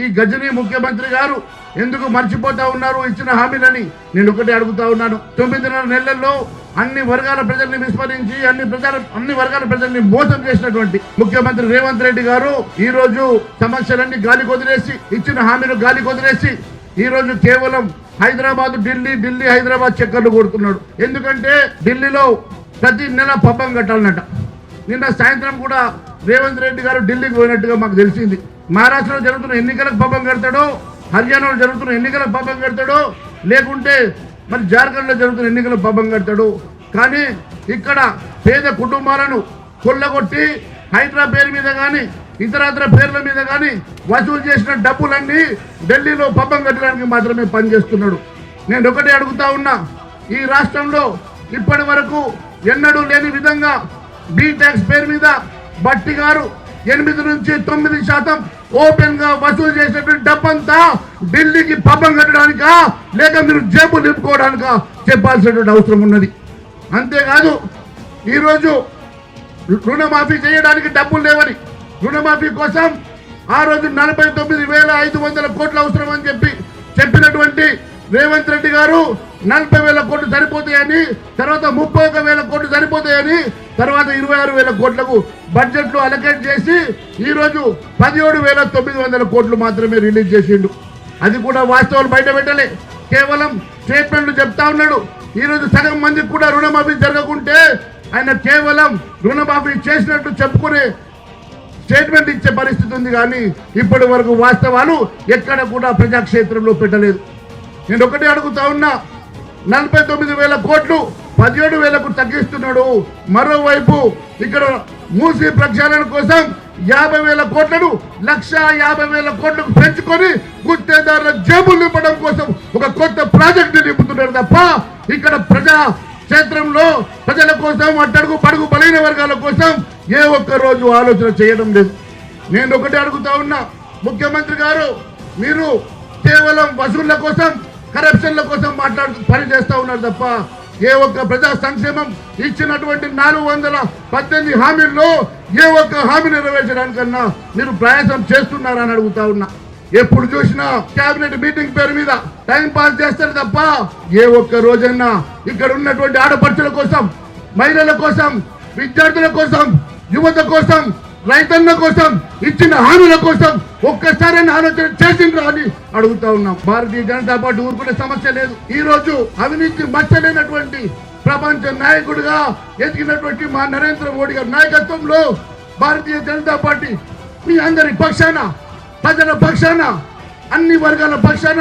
ఈ గజని ముఖ్యమంత్రి గారు ఎందుకు మర్చిపోతా ఉన్నారు? ఇచ్చిన హామీలని నేను ఒకటి అడుగుతా ఉన్నాను. తొమ్మిదిన్నర నెలల్లో అన్ని వర్గాల ప్రజల్ని విస్మరించి అన్ని ప్రజల అన్ని వర్గాల ప్రజల్ని మోసం చేసినటువంటి ముఖ్యమంత్రి రేవంత్ రెడ్డి గారు ఈ రోజు సమస్యలన్నీ గాలి కొదిలేసి ఇచ్చిన హామీలు గాలి కొదిలేసి ఈ రోజు కేవలం హైదరాబాద్ ఢిల్లీ ఢిల్లీ హైదరాబాద్ చక్కర్లు కొడుతున్నాడు. ఎందుకంటే ఢిల్లీలో ప్రతి నెల పబ్బం కట్టాలన్నట. నిన్న సాయంత్రం కూడా రేవంత్ రెడ్డి గారు ఢిల్లీకి పోయినట్టుగా మాకు తెలిసింది. మహారాష్ట్రలో జరుగుతున్న ఎన్నికలకు పబ్బం కడతాడో హర్యానాలో జరుగుతున్న ఎన్నికలకు పబ్బం కడతాడో లేకుంటే మరి జార్ఖండ్లో జరుగుతున్న ఎన్నికలకు పబ్బం కడతాడు. కానీ ఇక్కడ పేద కుటుంబాలను కొల్లగొట్టి హైడ్రా పేరు మీద కానీ ఇతరత్ర పేర్ల మీద కానీ వసూలు చేసిన డబ్బులన్నీ ఢిల్లీలో పబ్బం కట్టడానికి మాత్రమే పనిచేస్తున్నాడు. నేను ఒకటే అడుగుతా ఉన్నా ఈ రాష్ట్రంలో ఇప్పటి వరకు ఎన్నడూ లేని విధంగా బీ ట్యాక్స్ పేరు మీద బట్టి గారు ఎనిమిది నుంచి తొమ్మిది శాతం ఓపెన్గా వసూలు చేసినటువంటి డబ్బంతా ఢిల్లీకి పబ్బం కట్టడానికా లేక మీరు జేబు నింపుకోవడానికా చెప్పాల్సినటువంటి అవసరం ఉన్నది. అంతేకాదు ఈరోజు రుణమాఫీ చేయడానికి డబ్బులు లేవని రుణమాఫీ కోసం ఆ రోజు నలభై తొమ్మిది వేల ఐదు వందల కోట్లు అవసరం అని చెప్పి చెప్పినటువంటి రేవంత్ రెడ్డి గారు నలభై వేల కోట్లు సరిపోతాయని తర్వాత ముప్పై ఒక వేల కోట్లు సరిపోతాయని తర్వాత ఇరవై ఆరు వేల కోట్లకు బడ్జెట్లో అలకేట్ చేసి ఈరోజు పదిహేడు వేల తొమ్మిది వందల కోట్లు మాత్రమే రిలీజ్ చేసిండు. అది కూడా వాస్తవాలు బయట పెట్టలే. కేవలం స్టేట్మెంట్లు చెప్తా ఉన్నాడు. ఈరోజు సగం మందికి కూడా రుణమాఫీ జరగకుంటే ఆయన కేవలం రుణమాఫీ చేసినట్టు చెప్పుకునే స్టేట్మెంట్ ఇచ్చే పరిస్థితి ఉంది కానీ ఇప్పటి వరకు వాస్తవాలు ఎక్కడ కూడా ప్రజాక్షేత్రంలో పెట్టలేదు. నేను ఒకటే అడుగుతా ఉన్నా నలభై తొమ్మిది వేల కోట్లు పదిహేడు వేలకు తగ్గిస్తున్నాడు. మరోవైపు ఇక్కడ మూసి ప్రక్షాళన కోసం యాభై వేల కోట్లను లక్ష యాభై వేల కోట్లకు పెంచుకొని గుత్తేదారుల జేబులు నింపడం కోసం ఒక కొత్త ప్రాజెక్ట్ నింపుతున్నాడు తప్ప ఇక్కడ ప్రజా క్షేత్రంలో ప్రజల కోసం అట్టడుగు పడుగు బలైన వర్గాల కోసం ఏ ఒక్క రోజు ఆలోచన చేయడం లేదు. నేను ఒకటి అడుగుతా ఉన్నా ముఖ్యమంత్రి గారు మీరు కేవలం వసూళ్ళ కోసం కరప్షన్ల కోసం మాట్లాడుతూ పని చేస్తూ ఉన్నారు తప్ప ఏ ఒక్క ప్రజా సంక్షేమం ఇచ్చినటువంటి నాలుగు వందల పద్దెనిమిది హామీల్లో ఏ ఒక్క హామీ నెరవేర్చడానికన్నా మీరు ప్రయాసం చేస్తున్నారని అడుగుతా ఉన్నా. ఎప్పుడు చూసినా కేబినెట్ మీటింగ్ పేరు మీద టైం పాస్ చేస్తారు తప్ప ఏ ఒక్క రోజైనా ఇక్కడ ఉన్నటువంటి ఆడపడుచుల కోసం మహిళల కోసం విద్యార్థుల కోసం యువత కోసం రైతన్న కోసం ఇచ్చిన హామీల కోసం ఒక్కసారైనా ఆలోచన చేసిండ్రా అని అడుగుతా ఉన్నాం. భారతీయ జనతా పార్టీ ఊరుకునే సమస్య లేదు. ఈ రోజు అవినీతి మచ్చలేనటువంటి ప్రపంచ నాయకుడిగా ఎదిగినటువంటి మా నరేంద్ర మోడీ గారి నాయకత్వంలో భారతీయ జనతా పార్టీ మీ అందరి పక్షాన ప్రజల పక్షాన అన్ని వర్గాల పక్షాన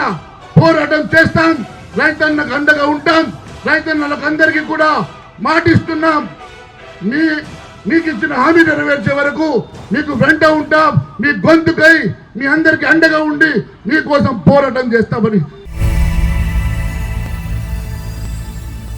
పోరాటం చేస్తాం. రైతన్నకు అండగా ఉంటాం. రైతన్నలకు అందరికీ కూడా మాటిస్తున్నాం. మీ మీకు ఇచ్చిన హామీ నెరవేర్చే వరకు మీకు వెంట ఉంటాం. మీ గొంతుకై మీ అందరికి అండగా ఉండి మీకోసం పోరాటం చేస్తామని